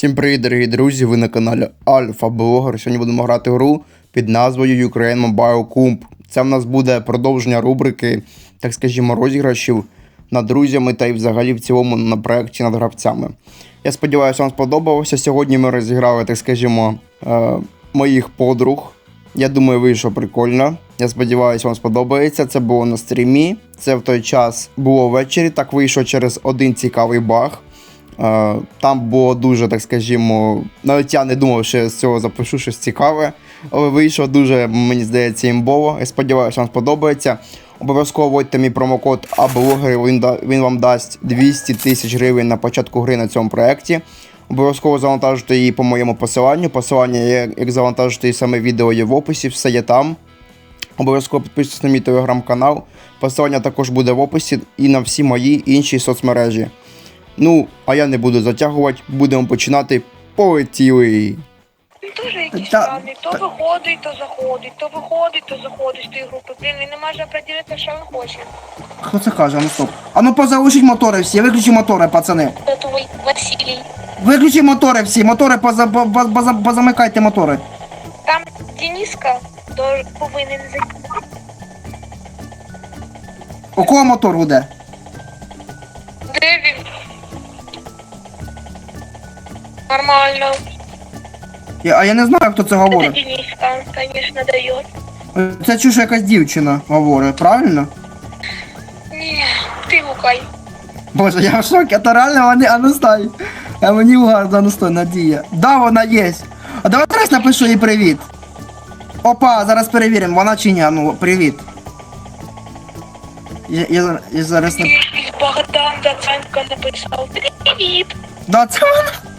Всім привіт, дорогі друзі! Ви на каналі Альфа Блогер. Сьогодні будемо грати гру під назвою Ukraine Mobile Comp. Це в нас буде продовження рубрики, так скажімо, розіграшів над друзями та й взагалі в цілому на проєкті над гравцями. Я сподіваюся, вам сподобалося. Сьогодні ми розіграли, так скажімо, е, моїх подруг. Я думаю, вийшло прикольно. Я сподіваюся, вам сподобається. Це було на стрімі. Це в той час було ввечері. Так вийшло через один цікавий баг. Е, Там було дуже, так скажімо, навіть я не думав, що я з цього запишу щось цікаве, але вийшло дуже, мені здається, імбово. Я сподіваюся, вам сподобається. Обов'язково вводьте мій промокод АБЛОГЕР, він, він вам дасть 200 тисяч гривень на початку гри на цьому проєкті. Обов'язково завантажуйте її по моєму посиланню. Посилання, є, як завантажити і саме відео є в описі, все є там. Обов'язково підписуйтесь на мій телеграм-канал. Посилання також буде в описі і на всі мої інші соцмережі. Ну, а я не буду затягувати, будемо починати. Полетіли. Він теж якийсь Та- странний. То виходить, то заходить, то виходить, то заходить з тієї групи. Блін, він не може определитися, що він хоче. Хто це каже? А ну стоп. А ну позалишіть мотори всі, виключи мотори, пацани. Це твій Василій. Виключи мотори всі, мотори поза, поза, поза, позамикайте мотори. Там Дениска то повинен зайти. У кого мотор буде? Де він? Нормально. Я, а я не знаю, хто це Це говорить. Дениска, звісно, дає. Це чуш якась дівчина говорить, правильно? Ні, ти гукай. Боже, я в шокі, це реально вони, а ну. А мені угарно, а ну Надія. Да, вона є. А давай зараз напишу їй привіт. Опа, зараз перевіримо, вона чи ні, а ну, привіт. Я, я, зар- я зараз не... Богдан Даценко написав. Привіт. Да, це вона.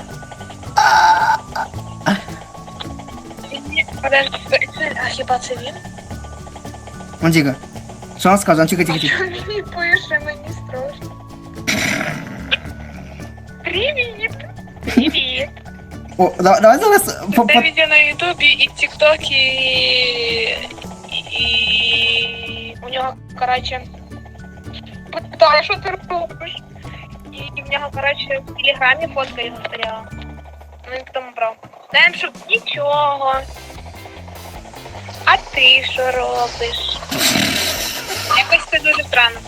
Ні, Подожди, це- а хіба це він? Антіка. Що вона скаже? Антіка, тихо, тихо. Що мені пише, мені страшно. Привіт! Привіт! О, да- давай зараз... по- Це по- відео на Ютубі і ТикТок, і... і... у нього, коротше... Питаю, що ти робиш? І в нього, коротше, в Телеграмі фотка його стояла. Ну, він потім брав. Знаємо, що нічого. А ти що робиш? Якось це дуже странно.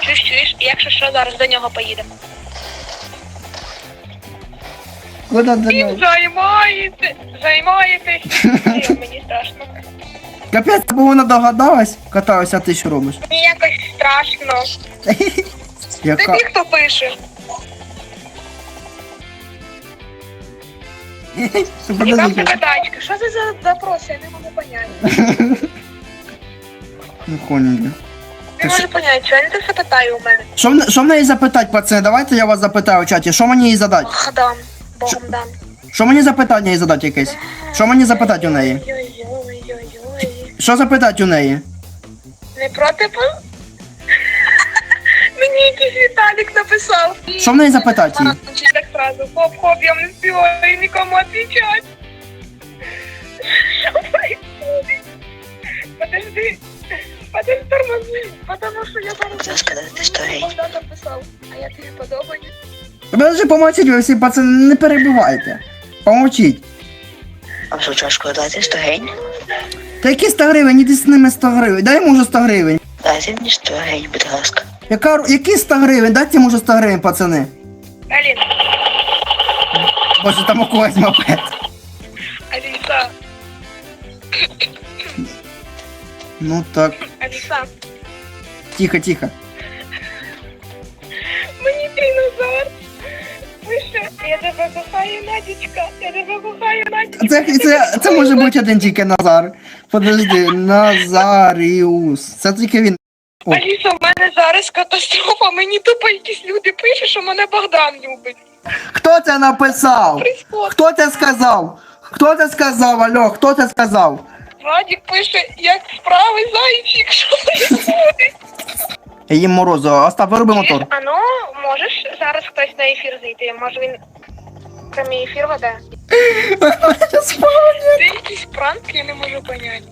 Чуєш, чуєш, якщо що, зараз до нього поїдемо. Куди до Він нього? займається, займаєтесь. Ні, Мені страшно. Капець, бо вона догадалась, каталась, а ти що робиш? Мені якось страшно. Яка? Тобі хто пише? Яка в тебе тачка? Що це за запрос? Я не можу поняти. Ну, хоненько. Не можу поняти, що я не все питаю у мене. Що, в- що в неї запитати, пацани? Давайте я вас запитаю в чаті. Що мені їй задати? Ох, дам, богом дам. Що мені запитання їй задати якесь? Що мені запитати у неї? Ой-ой-ой-ой-ой. Що запитати у неї? Не проти бо? Мені якийсь Віталік написав. Що в неї запитати їй? Сразу, хоп-хоп, я не співаю нікому отвечать. Що происходит? Подожди, подожди, тормози, потому що я зараз... Хотела сказать, ты что, а я тобі подобаюсь. Подожди, помовчіть ви всі, пацани, не перебивайте. Помовчіть. А в чашку дайте 100 гень? Та які 100 гривень, іди з ними 100 гривень. Дай йому вже 100 гривень. Дайте мені 100 гень, будь ласка. Яка, які 100 гривень? Дайте йому 100 гривень, пацани. Алін, Боже, там у когось мопед. Аліса, Ну так, Аліса, тихо, тихо. мені ти Назар. Я тебе кохаю, Надічка, я тебе кохаю, Надічка. Це, це, це може бути один тільки Назар. Подожди, Назаріус. Це тільки він. О. Аліса, в мене зараз катастрофа, мені тупо якісь люди пишуть, що мене Богдан любить. Хто це написав? Хто це сказав? Хто це сказав, алло, хто це сказав? Владик пише, як справи зайчик, що їм морозу, Остап, вироби мотор. А ну, можеш зараз хтось на ефір зайти? Може він прямий ефір веде? Це якийсь пранк, я не можу поняти.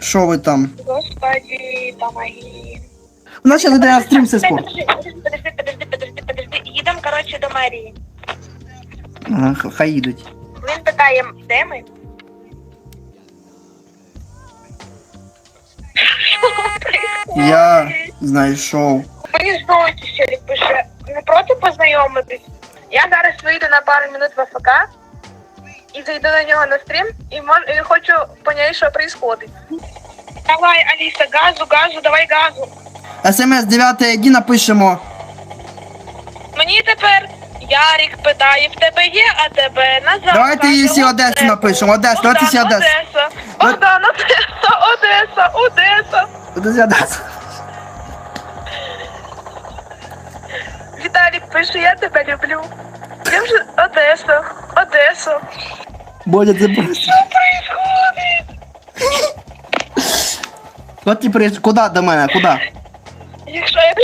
Що ви там? Господи, помоги. У нас зараз іде стрім все спорт. Подожди, подожди, подожди, Їдемо, коротше, до Марії. Ага, х- хай їдуть. Він питає, де ми? Я знайшов. Мені знову Сірік пише, не проти познайомитись. Я зараз вийду на пару минут в АФК і зайду на нього на стрім і, мож, і хочу понять, що відбувається. Давай, Аліса, газу, газу, давай газу. СМС 9 ID напишемо. Мені тепер Ярік питає, в тебе є АТБ, Назар. Давайте каже, її всі Одесу напишемо. Одесу, давайте всі Одесу. Одеса. Богдан, Одеса, Одеса, Одеса. Одеса, Одеса. Віталік пише, я тебе люблю. Я вже Одеса, Одеса. Бодя, це просто. Що происходит? От ти приїжджаєш. Куди до мене? Куди? Якщо я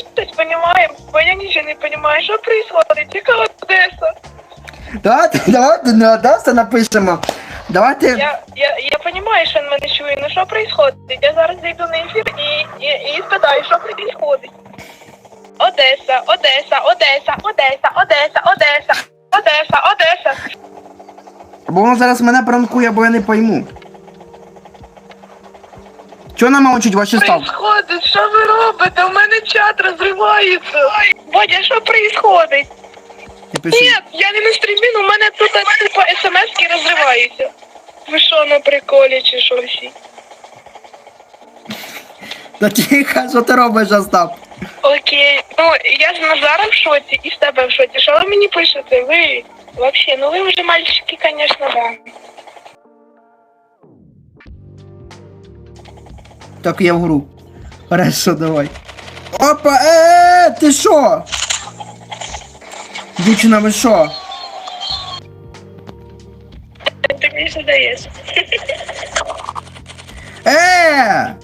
бо я нічого не розумію, що происходит? Яка Одеса? Давайте, давайте на Одесу напишемо. Давайте. Я, я, я розумію, що він мене чує, ну що происходит? Я зараз зайду на ефір і, і, і спитаю, що происходит. Одеса, Одеса, Одеса, Одеса, Одеса, Одеса, Одеса, Одеса. Бо воно зараз мене пранкує, бо я не пойму. Чого нам мовчить ваші ставки? Происходит, що ви робите? У мене чат розривається. Бодя, що происходит? Я пишу. Ні, я не на стрімі, у мене тут типу смс-ки розриваються. Ви що на приколі чи що всі? Та тихо, що ти робиш, Остап? Окей, ну я з Назаром в шоці і з тебе в шоці. Що ви мені пишете? Ви вообще, ну ви вже мальчики, звісно, да. Так я в гру. Хорошо, давай. Опа, е, ти що? Дівчина, ви що? Ти мені що даєш. Е!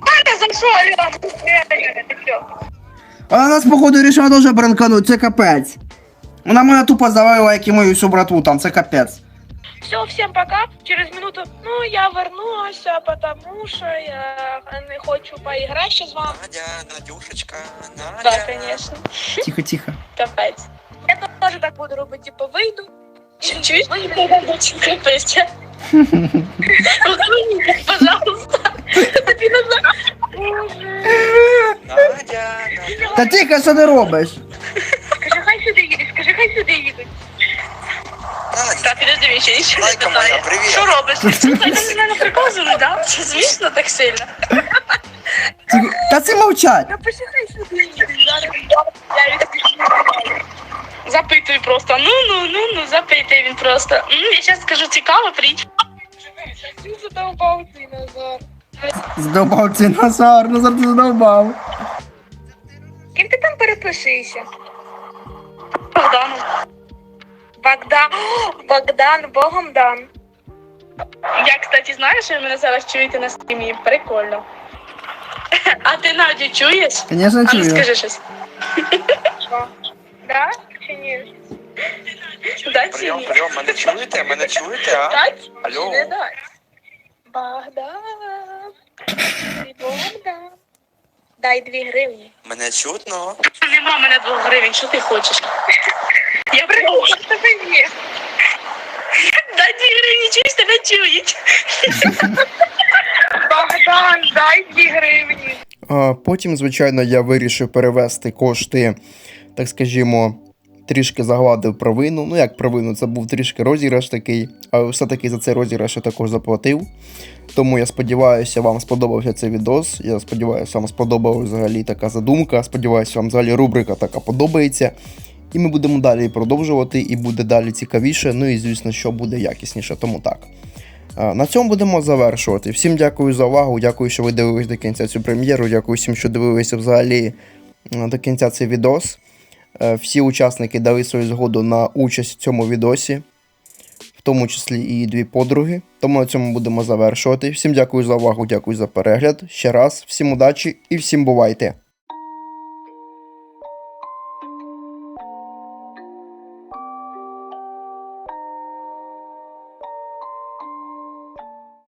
Аня, за що? Вона нас, походу, рішила дуже бранкануть, це капець. Вона мене тупо завалила, як і мою всю братву там, це капець. Все, всем пока. Через минуту, ну, я вернулася, потому что я не хочу поиграть сейчас с вами. Надя, Надюшечка, Надя. Да, конечно. Тихо, тихо. Капець. Я тоже так буду робити, типу, вийду. Чуть-чуть? Капець. Пожалуйста. Тобі назад. Надя, Надя. Та тихо, що ти робиш? Ще нічого не привіт. Що робиш? Слухай, ти мене приказуєш, да? Що смішно так сильно? Та це мовчать. Запитуй просто. Ну, ну, ну, ну, запитуй він просто. М, Я зараз скажу цікаво, прийдь. Задовбав ти, Назар. Здовбав цей Назар, Назар ти здовбав. Ким ти там переписуєшся? Богдану. Богдан. Богдан, Богом дан. Я, кстати, знаєш, що ви мене зараз чуєте на стрімі? Прикольно. А ти Надю чуєш? Звісно, А ну чую. скажи щось. Що? Да? Чи ні? Чи Прийом, ні? прийом, мене чуєте? Мене чуєте, а? Дать? Алло. Не. Богдан. Ти Богдан. Дай дві гривні. Мене чутно? Нема мене двох гривень, що ти хочеш? Я що тебе є? Дай дві гривні, чуєш, тебе чують. Богдан, дай дві гривні. А потім, звичайно, я вирішив перевести кошти, так скажімо, трішки загладив провину. Ну, як провину, це був трішки розіграш такий, але все-таки за цей розіграш я також заплатив. Тому я сподіваюся, вам сподобався цей відос. Я сподіваюся, вам сподобалася взагалі така задумка. Сподіваюся, вам взагалі рубрика така подобається. І ми будемо далі продовжувати, і буде далі цікавіше. Ну і звісно, що буде якісніше, тому так. На цьому будемо завершувати. Всім дякую за увагу. Дякую, що ви дивились до кінця цю прем'єру. Дякую всім, що дивилися взагалі е, до кінця цей відос. Е, Всі учасники дали свою згоду на участь в цьому відосі, в тому числі і дві подруги. Тому на цьому будемо завершувати. Всім дякую за увагу, дякую за перегляд. Ще раз, всім удачі і всім бувайте!